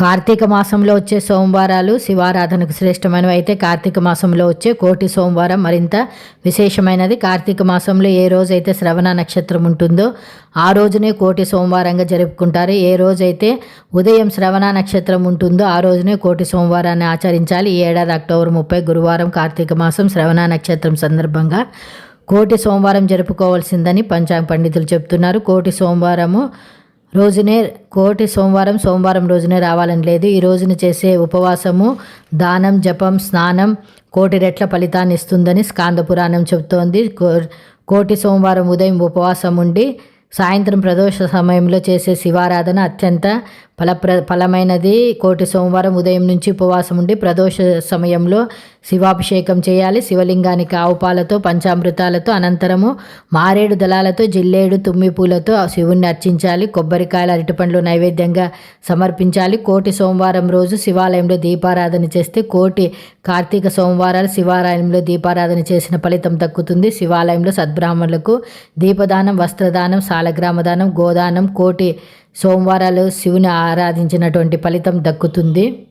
కార్తీక మాసంలో వచ్చే సోమవారాలు శివారాధనకు శ్రేష్టమైనవి. అయితే కార్తీక మాసంలో వచ్చే కోటి సోమవారం మరింత విశేషమైనది. కార్తీక మాసంలో ఏ రోజైతే శ్రవణ నక్షత్రం ఉంటుందో ఆ రోజునే కోటి సోమవారంగా జరుపుకుంటారు. ఏ రోజైతే ఉదయం శ్రవణ నక్షత్రం ఉంటుందో ఆ రోజునే కోటి సోమవారాన్ని ఆచరించాలి. ఈ ఏడాది అక్టోబర్ ముప్పై గురువారం కార్తీక మాసం శ్రవణ నక్షత్రం సందర్భంగా కోటి సోమవారం జరుపుకోవాల్సిందని పంచాంగ పండితులు చెప్తున్నారు. కోటి సోమవారము రోజునే కోటి సోమవారం సోమవారం రోజునే రావాలని లేదు. ఈ రోజున చేసే ఉపవాసము దానం జపం స్నానం కోటి రెట్ల ఫలితాన్ని ఇస్తుందని స్కాంద పురాణం చెబుతోంది. కో- కోటి సోమవారం ఉదయం ఉపవాసం ఉండి సాయంత్రం ప్రదోష సమయంలో చేసే శివారాధన అత్యంత ఫలప్ర ఫలమైనది. కోటి సోమవారం ఉదయం నుంచి ఉపవాసం ఉండి ప్రదోష సమయంలో శివాభిషేకం చేయాలి. శివలింగానికి ఆవు పాలతో పంచామృతాలతో అనంతరము మారేడు దళాలతో జిల్లేడు తుమ్మి పూలతో శివుణ్ణి అర్చించాలి. కొబ్బరికాయలు అరటిపండ్లు నైవేద్యంగా సమర్పించాలి. కోటి సోమవారం రోజు శివాలయంలో దీపారాధన చేస్తే కోటి కార్తీక సోమవారాలు శివాలయంలో దీపారాధన చేసిన ఫలితం దక్కుతుంది. శివాలయంలో సద్బ్రాహ్మణులకు దీపదానం వస్త్రదానం కాలగ్రామదానం గోదానం కోటి సోమవారాలు శివుని ఆరాధించినటువంటి ఫలితం దక్కుతుంది.